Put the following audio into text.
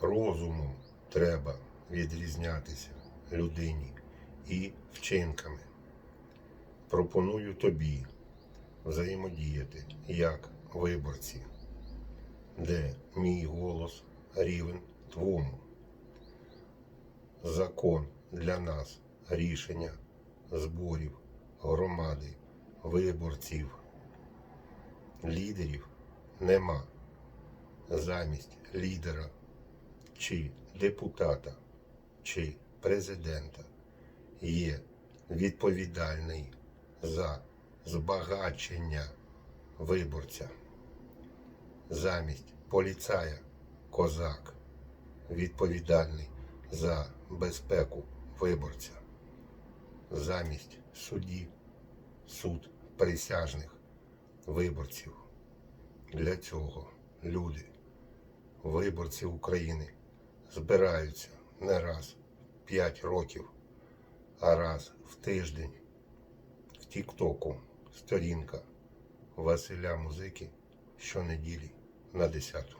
Розумом треба відрізнятися людині і вчинками. Пропоную тобі взаємодіяти як виборці, де мій голос рівен твому. Закон для нас рішення зборів громади, виборців. Лідерів нема. Замість лідера чи депутата чи президента є відповідальний за збагачення виборця. Замість поліцая козак відповідальний за безпеку виборця. Замість судді суд присяжних виборців. Для цього люди, виборці України, збираються не раз в 5 років, а раз в тиждень. В Тіктоку сторінка Василя Музики щонеділі на 10.